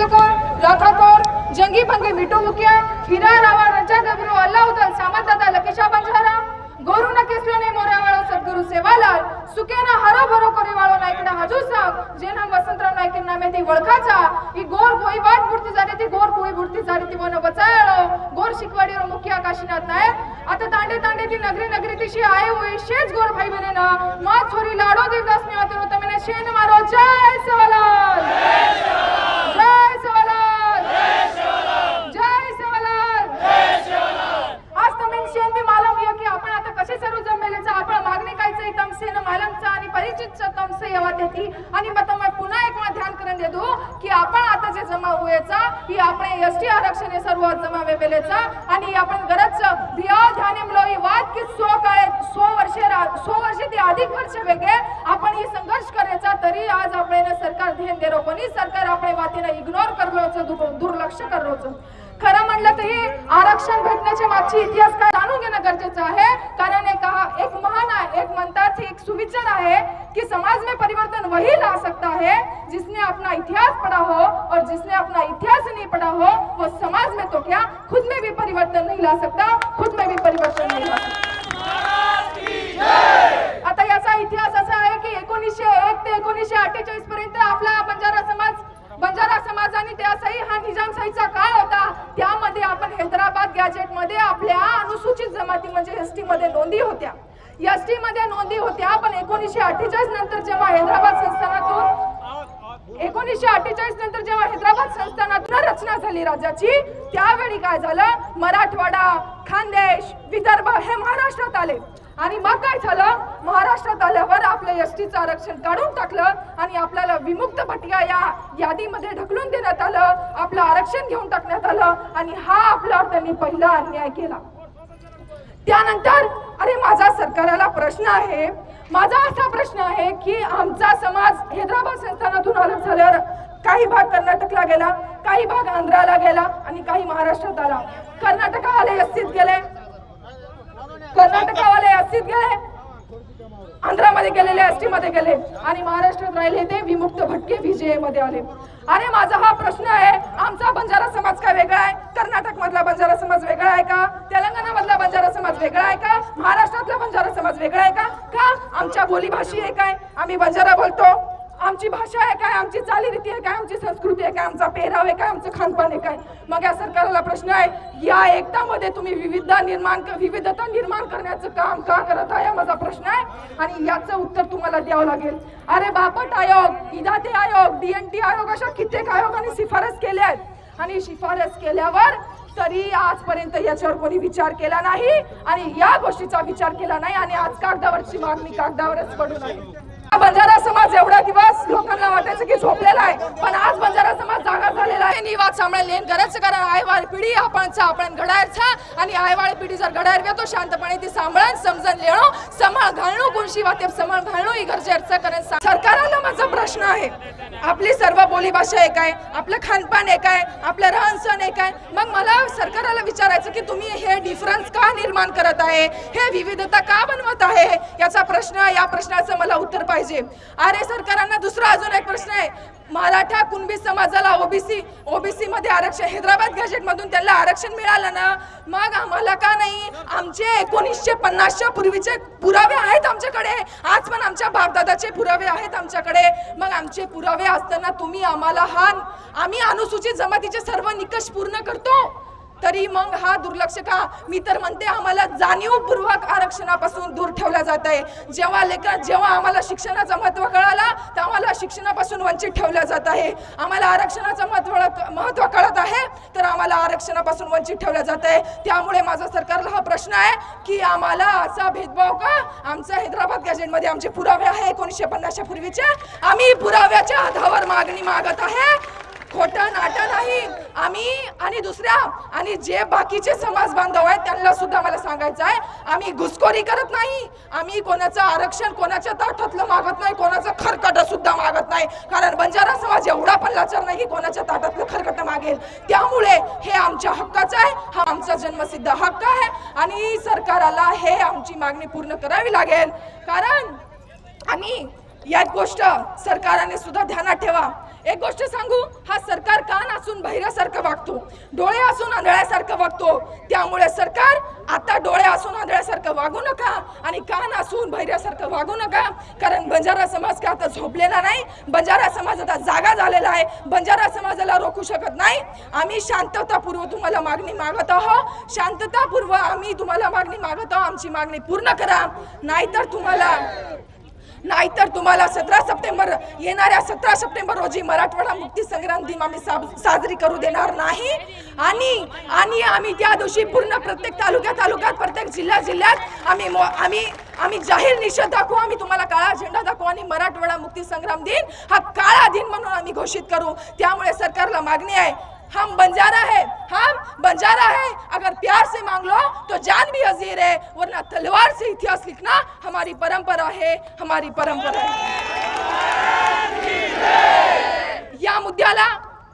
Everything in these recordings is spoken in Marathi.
जकोर लाखाकोर जंगी भंगे मिठू मुखिया हिरा रावा रजा गबरू अल्लाउद्दीन सामंत दादा लकेशा बंजारा गोरू न केसलो ने मोऱ्या वाळो सद्गुरु सेवालाल सुकेना हरो भरो करे वाळो नायकडा हजू सांग जेना वसंतराव नायके नामे ती वळखाचा ही गोर भोई वाट बुडती जारी ती गोर भोई बुडती जारी ती वन बचायलो गोर शिकवाडीवर मुखिया काशीनाथ नायक आता तांडे तांडे ती नगरी नगरी तिशी आये हुए शेच गोर भाई बने ना मा छोरी लाडो देवदास ने आते होता मैंने शेन मारो जय सेवालाल जय सेवालाल जय सेवालाल आज तुम्ही शेण बी मालम या की आपण आता कसे सर्व जमेलेचा आपण मागणी कायचं एकदम सेन मालमचा आणि परिचित तमसे देती आणि मग तुम्हाला पुन्हा एक वेळा ध्यान करून देतो की आपण आता जे जमा होयचा ही आपण एस टी आरक्षण सर्व जमा वेलेचा आणि आपण गरज भिया ध्याने मलो वाद की सो काळे सो वर्षे रा- सो वर्षे ते अधिक वर्ष वेगळे आपण ही संघर्ष करायचा तरी आज आपण सरकार ध्यान देरो कोणी सरकार आपण लक्ष इग्नोर करलोच खरं म्हणलं तर हे आरक्षण भेटण्याच्या मागची इतिहास काय जाणून घेणं गरजेचं आहे? कारण एक एक महान आहे एक म्हणतात एक सुविचार आहे कि समाज में परिवर्तन वही ला सकता है जिसने अपना इतिहास पढ़ा हो और जिसने अपना इतिहास नहीं पढ़ा हो वो समाज में तो क्या खुद में भी परिवर्तन नहीं ला सकता खुद में भी परिवर्तन नहीं ला सकता आता याचा इतिहास असा आहे की एकोणीसशे एक ते एकोणीसशे अठ्ठेचाळीस पर्यंत आपला बंजारा समाज बंजारा समाज आणि त्याचाही हा निजामशाहीचा काळ होता त्यामध्ये आपण हैदराबाद गॅजेटमध्ये आपल्या अनुसूचित जमाती म्हणजे एस टी मध्ये नोंदी होत्या. एस टी मध्ये नोंदी होत्या पण एकोणीसशे अठ्ठेचाळीस नंतर जेव्हा हैदराबाद संस्थानातून एकोणीसशे अठ्ठेचाळीस नंतर जेव्हा हैदराबाद संस्थानातून रचना झाली राज्याची त्यावेळी काय झालं? मराठवाडा खानदेश विदर्भ हे महाराष्ट्रात आले. आणि मग काय झालं? महाराष्ट्रात आल्यावर आपलं एस टीचं आरक्षण काढून टाकलं आणि आपल्याला विमुक्त भटिया या यादीमध्ये ढकलून देण्यात आलं आपलं आरक्षण घेऊन टाकण्यात आलं आणि हा आपल्यावर त्यांनी पहिला अन्याय केला. त्यानंतर अरे माझा सरकारला प्रश्न आहे माझा असा प्रश्न आहे की आमचा समाज हैदराबाद संस्थानातून अलग झाल्यावर काही भाग कर्नाटकला गेला काही भाग आंध्राला गेला आणि काही महाराष्ट्रात आला. कर्नाटकावाले एसटीत गेले. कर्नाटकावाले एसटीत गेले. आंध्रामध्ये गेलेले एसटी मध्ये गेले आणि महाराष्ट्रात राहिले ते विमुक्त भटके विजयमध्ये आले. अरे माझा हा प्रश्न आहे आमचा बंजारा समाज काय वेगळा आहे? कर्नाटक मधला बंजारा समाज वेगळा आहे का? तेलंगणा मधला बंजारा समाज वेगळा आहे का? महाराष्ट्रातला बंजारा समाज वेगळा आहे का? का आमच्या बोलीभाषी आहे? काय आम्ही बंजारा बोलतो. आमची भाषा आहे काय? आमची चालीरीती आहे काय? आमची संस्कृती आहे काय? आमचा पेहराव आहे काय? आमचं खानपान आहे काय? मग या सरकारला प्रश्न आहे या एकतामध्ये तुम्ही विविधता निर्माण विविधता निर्माण करण्याचं काम का करत आहे? माझा प्रश्न आहे. आणि याचं उत्तर तुम्हाला द्यावं लागेल. अरे बापट आयोग इदाते आयोग डीएनटी आयोग अशा कित्येक आयोगाने शिफारस केल्या आहेत. आणि शिफारस केल्यावर तरी आजपर्यंत याच्यावर कोणी विचार केला नाही आणि या गोष्टीचा विचार केला नाही आणि आज कागदावरची मागणी कागदावरच पडून आहे बंजारा समाज एवढा दिवस लोकांना वाटायचं की झोपलेला आहे पण आज बंजारा समाज जागा झालेला आहे. निवास सांभाळ लेन गरज कारण आयवाळ पिढी आपणचा आपण घडायचा. आणि आयवाळ पिढी जर घडायर घेतो शांतपणे ती सांभाळून समजून लेणो सांभाळ घालणो गुणशी वाटे सांभाळ घालणो ही गरजेचं कारण सा- प्रश्न आहे. आपली सर्व बोलीभाषा एक आहे आपलं खानपान एक आहे आपलं रहन सहन एक आहे. मग मला सरकाराला विचारायचं की तुम्ही हे डिफरन्स का निर्माण करत आहे? हे विविधता का बनवत आहे? याचा प्रश्न या प्रश्नाचं मला उत्तर पाहिजे. अरे सरकारांना दुसरा अजून एक प्रश्न आहे. मराठा कुणबी समाजाला ओबीसी ओबीसी मध्ये आरक्षण हैदराबाद गॅजेट मधून त्यांना आरक्षण मिळालं ना? मग आम्हाला का नाही? आमचे एकोणीसशे पन्नासच्या पूर्वीचे पुरावे आहेत आमच्याकडे. आज पण आमच्या बापदादाचे पुरावे आहेत आमच्याकडे. मग आमचे पुरावे असताना तुम्ही आम्हाला हा आम्ही अनुसूचित जमातीचे सर्व निकष पूर्ण करतो. तरी मग हा दुर्लक्ष का? मी तर म्हणते आम्हाला जाणीवपूर्वक आरक्षणापासून दूर ठेवला जात आहे जेव्हा लेकर जेव्हा आम्हाला शिक्षणाचं महत्त्व कळाला तर आम्हाला शिक्षणापासून वंचित ठेवलं जात आहे. आम्हाला आरक्षणाचं महत्त्व महत्त्व कळत आम्हाला आरक्षणापासून वंचित ठेवलं जात आहे त्यामुळे माझा सरकारला हा प्रश्न आहे की आम्हाला असा भेदभाव का? आमचा हैदराबाद गॅजेटमध्ये आमचे पुरावे आहे एकोणीसशे पन्नासच्या पूर्वीचे. आम्ही पुराव्याच्या आधावर मागणी मागत आहे. खोटं नाटं नाही. आम्ही आणि दुसऱ्या आणि जे बाकीचे समाज बांधव आहेत त्यांना सुद्धा मला सांगायचं आहे आम्ही घुसखोरी करत नाही. आम्ही कोणाचं आरक्षण कोणाच्या ताटातलं मागत नाही कोणाचं खरकट सुद्धा मागत नाही. कारण बंजारा समाज एवढा पण लाचार नाही की कोणाच्या ताटातलं खरकट मागेल. त्यामुळे हे आमच्या हक्काचं आहे हा आमचा जन्मसिद्ध हक्क आहे आणि सरकाराला हे आमची मागणी पूर्ण करावी लागेल. कारण आणि याच गोष्ट सरकाराने सुद्धा ध्यानात ठेवा. एक गोष्ट सांगू? हा सरकार कान असून बहिऱ्यासारखं वागतो. डोळे असून आंधळ्यासारखं वागतो. त्यामुळे सरकार आता डोळे असून आंधळ्यासारखं वागू नका आणि कान असून बहिऱ्यासारखं वागू नका. कारण बंजारा समाज का आता झोपलेला नाही? बंजारा समाज आता जागा झालेला आहे. बंजारा समाजाला रोखू शकत नाही. आम्ही शांततापूर्व तुम्हाला मागणी मागत आहोत. शांततापूर्व आम्ही तुम्हाला मागणी मागत आहोत. आमची मागणी पूर्ण करा. नाहीतर तुम्हाला नाहीतर तुम्हाला सतरा सप्टेंबर येणाऱ्या सतरा सप्टेंबर रोजी मराठवाडा मुक्ती संग्राम दिन आम्ही साजरी करू देणार नाही. आणि आणि आम्ही त्या दिवशी पूर्ण प्रत्येक तालुक्या तालुक्यात प्रत्येक जिल्हा जिल्ह्यात आम्ही आम्ही आम्ही जाहीर निषेध दाखवू आम्ही तुम्हाला काळा झेंडा दाखवू आणि मराठवाडा मुक्ती संग्राम दिन हा काळा दिन म्हणून आम्ही घोषित करू. त्यामुळे सरकारला मागणी आहे हम बंजारा है हम बंजारा है. अगर प्यार से मांग लो तो जान भी अजीर है वरना तलवार से इतिहास लिखना हमारी परंपरा है हमारी परंपरा है। या मुद्द्याला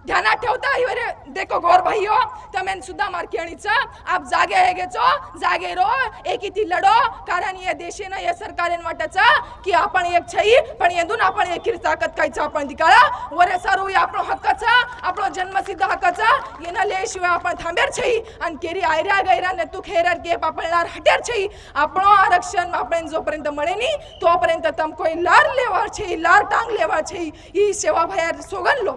ध्यानात ठेवता हिवरे देखो गोर भाईयो तमेन सुद्धा मारकेणीच आप जागे हे घेचो जागे रो एक ती लढो. कारण या देशेनं या सरकारेन वाटायचं की आपण एक छई पण येऊन आपण एक ताकद कायचं आपण दिकाळा. वरे सारू आपण हक्कच आपण जन्मसिद्ध हक्कच. येणं ले आपण थांबेर छई. आणि केरी आयऱ्या गैरा तू हेरर गेप आपण लार हटेर छई. आपण आरक्षण आपण जोपर्यंत मळेनी तोपर्यंत तमकोई लार लेवार छई लार टांग लेवार छई. ही सेवा भायर सोगनलो.